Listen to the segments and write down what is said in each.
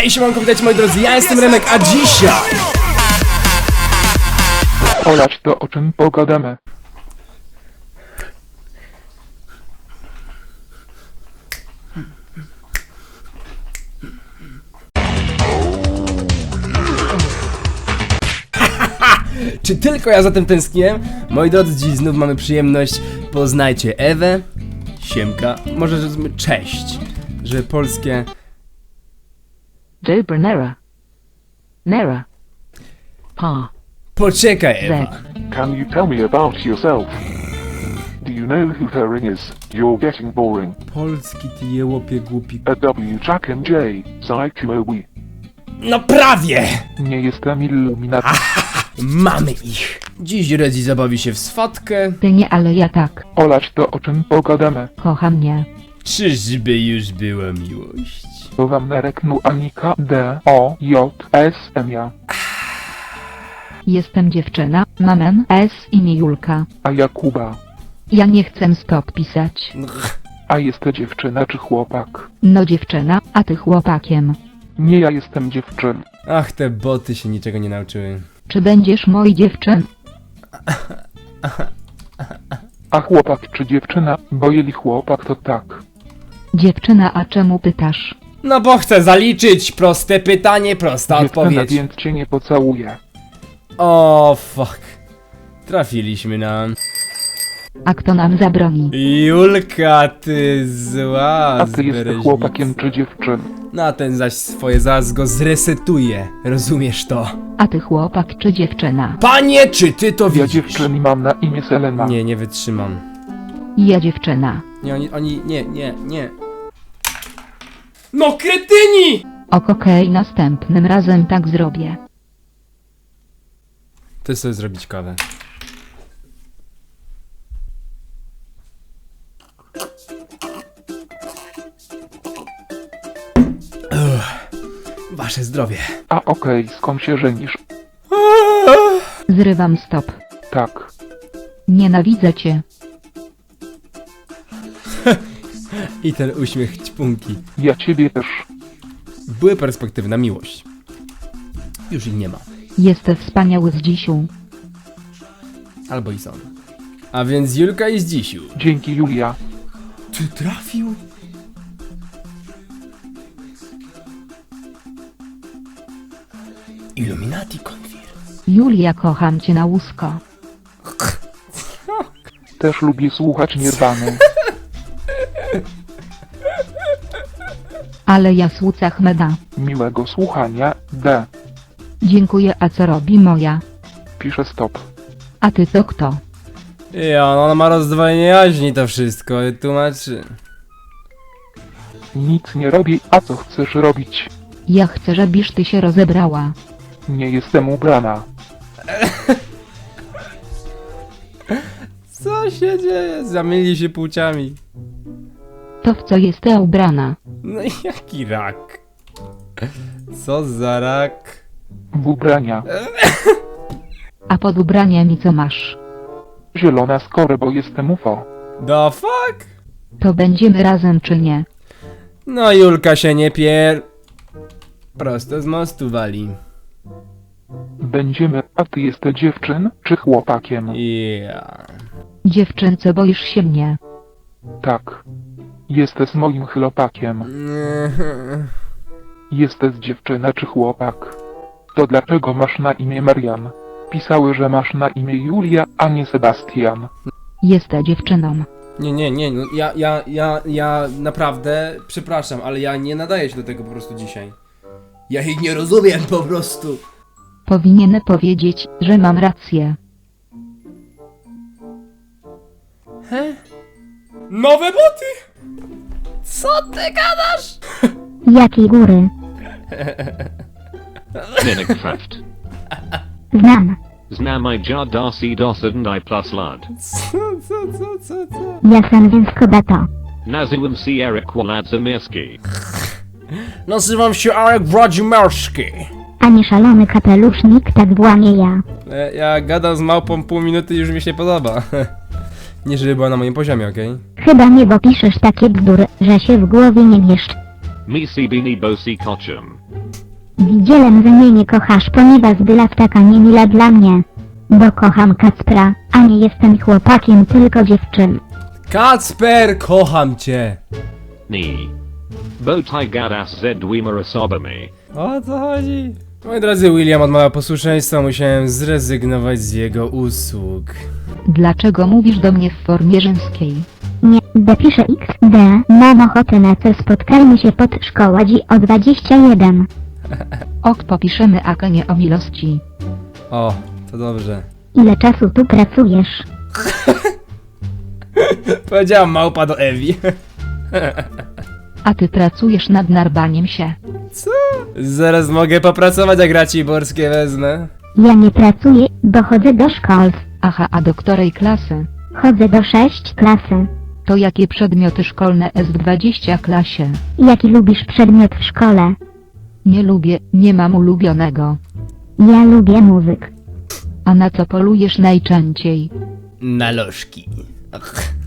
Hej, siemanko, witajcie moi drodzy, ja jestem Remek, a dzisiaj... Olać to o czym pogadamy. Czy tylko ja za tym tęskniłem? Moi drodzy, dziś znów mamy przyjemność. Poznajcie Ewę, Siemka, może że cześć, że polskie... Dobra Nera. Nera. Pa. Poczekaj Ewa. Can you tell me about yourself? Do you know who her is? You're getting boring. Polski ty jełopie głupi... A W Jack and J, Psychomowi. No prawie! Nie jestem Illuminati. Mamy ich! Dziś Redzi zabawi się w swatkę. Ty nie, ale ja tak. Olać to o czym pogadamy. Kocha mnie. Czyżby już była miłość? Wam nareknu Anika D O J S M ja. Jestem dziewczyna, mam S imię Julka. A Jakuba. Ja nie chcę stop pisać. A jest to dziewczyna czy chłopak? No dziewczyna, a ty chłopakiem. Nie ja jestem dziewczyn. Ach, te boty się niczego nie nauczyły. Czy będziesz moi dziewczyn? A chłopak czy dziewczyna? Bo jeli chłopak to tak. Dziewczyna, a czemu pytasz? No bo chcę zaliczyć proste pytanie, prosta odpowiedź. więc cię nie pocałuję. O fuck. Trafiliśmy na... A kto nam zabroni? Julka, ty zła A ty jesteś zbereźnica. chłopakiem czy dziewczyn? Na ten zaś swoje zaraz go zresetuje. Rozumiesz to? A ty chłopak czy dziewczyna? Panie, czy ty to Ja widzisz? dziewczyn mam na imię Selena. Nie, nie wytrzymam. Ja dziewczyna. Nie, oni, oni, nie, nie, nie. No kretyni! Ok, okej, następnym razem tak zrobię. Ty sobie zrobić kawę. Wasze zdrowie. A okej, skąd się żenisz? Zrywam stop. Tak. Nienawidzę cię. I ten uśmiech ćpunki. Ja ciebie też. Były perspektywy na miłość. Już ich nie ma. Jesteś wspaniały z dzisiu. Albo i są. A więc Julka jest dzisiu. Dzięki Julia. Ty trafił? Illuminati Confir. Julia, kocham cię na łusko. Też lubię słuchać Nirwany. Ale ja słucach meda. Miłego słuchania. D. Dziękuję, a co robi moja? Pisze stop. A ty to kto? Ja, no ona ma rozdwojenie jaźni to wszystko, tłumaczy. Nic nie robię, a co chcesz robić? Ja chcę, żebyś ty się rozebrała. Nie jestem ubrana. Co się dzieje? Zamienili się płciami. To w co jest ta ubrana? No i jaki rak? Co za rak? W ubrania. A pod ubraniami co masz? Zielona skoro, bo jestem UFO. The fuck? To będziemy razem czy nie? No Julka się nie pier... Prosto z mostu wali. Będziemy, a ty jesteś dziewczyn czy chłopakiem? Ja. Dziewczynce, boisz się mnie. Tak. Jesteś moim chłopakiem. Jesteś dziewczyna czy chłopak? To dlaczego masz na imię Marian? Pisały, że masz na imię Julia, a nie Sebastian. Jesteś dziewczyną. Nie, nie, nie, no ja, ja, ja, ja naprawdę przepraszam, ale ja nie nadaję się do tego po prostu dzisiaj. Ja ich nie rozumiem po prostu. Powinien powiedzieć, że mam rację. Nowe boty! Co ty gadasz? Jakiej góry? Minecraft. Znam. Znam i jar darcy dossard i plus lud. Co, co, co, co, co? Ja sam więc kobieta. Nazywam się Eric Waladzamirski. Nazywam się Arek Włodzimierski. A nie szalony kapelusznik, tak włamie ja. E, Ja gadam z małpą pół minuty i już mi się podoba. Nie żeby była na moim poziomie, okej? Chyba nie, bo piszesz takie bzdury, że się w głowie nie mieszczą. Mi si bini bosi kochum. Widzielem, że mnie nie kochasz, ponieważ byłaś taka niemila dla mnie. Bo kocham Kacpra, a nie jestem chłopakiem, tylko dziewczyn. Kacper, kocham cię! Ni. Botai gadas zed dwimer asobami. O co chodzi? Moi drodzy, William odmawia posłuszeństwa, musiałem zrezygnować z jego usług. Dlaczego mówisz do mnie w formie żeńskiej? Nie, dopiszę XD, mam ochotę na to, spotkajmy się pod szkoła dzi o 21. Ok, popiszemy a nie o miłości. O, to dobrze. Ile czasu tu pracujesz? Powiedziałam małpa do Ewi. A ty pracujesz nad narbaniem się. Zaraz mogę popracować, jak Raciborskie wezmę. Ja nie pracuję, bo chodzę do szkol. Aha, a do której klasy? Chodzę do 6 klasy. To jakie przedmioty szkolne jest w 20 klasie? Jaki lubisz przedmiot w szkole? Nie lubię, nie mam ulubionego. Ja lubię muzyk. A na co polujesz najczęściej? Na lożki. Ach.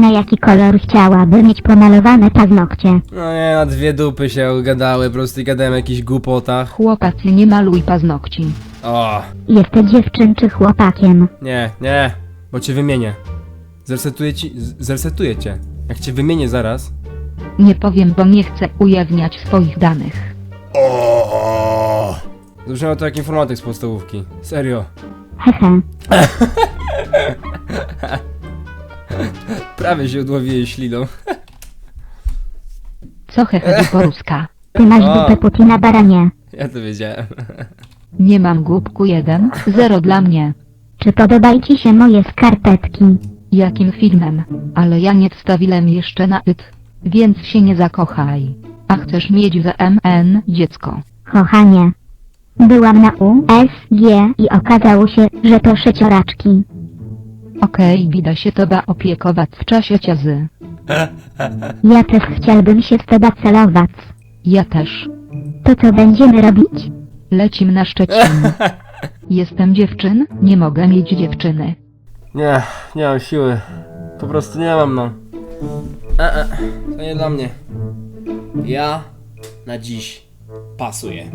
Na jaki kolor chciałaby mieć pomalowane paznokcie? No nie, na dwie dupy się gadały, po prostu gadałem o jakichś głupotach. Chłopacy nie maluj paznokci. O, Jesteś dziewczyn czy chłopakiem? nie, nie, bo cię wymienię. Zresetuję ci, z- zresetuję cię. Jak cię wymienię zaraz. Nie powiem, bo nie chcę ujawniać swoich danych. O. Zabrzmiało to jak informatyk z podstawówki. Serio. Hehe. Prawie się odłowiłem śliną. Co hehe Boruska? Ty masz A. dupę Putina baranie. Ja to wiedziałem. Nie mam głupku jeden, zero dla mnie. Czy podobaj ci się moje skarpetki? Jakim filmem? Ale ja nie wstawiłem jeszcze na it. Więc się nie zakochaj. A chcesz mieć WMN dziecko. Kochanie. Byłam na USG i okazało się, że to szycioraczki. Okej, bida się toba opiekować w czasie ciazy. Ja też chciałbym się z tobą celować. Ja też. To co będziemy robić? Lecim na Szczecin. Jestem dziewczyn, nie mogę mieć dziewczyny. Nie, nie mam siły. Po prostu nie mam, no. E, e, to nie dla mnie. Ja na dziś pasuję.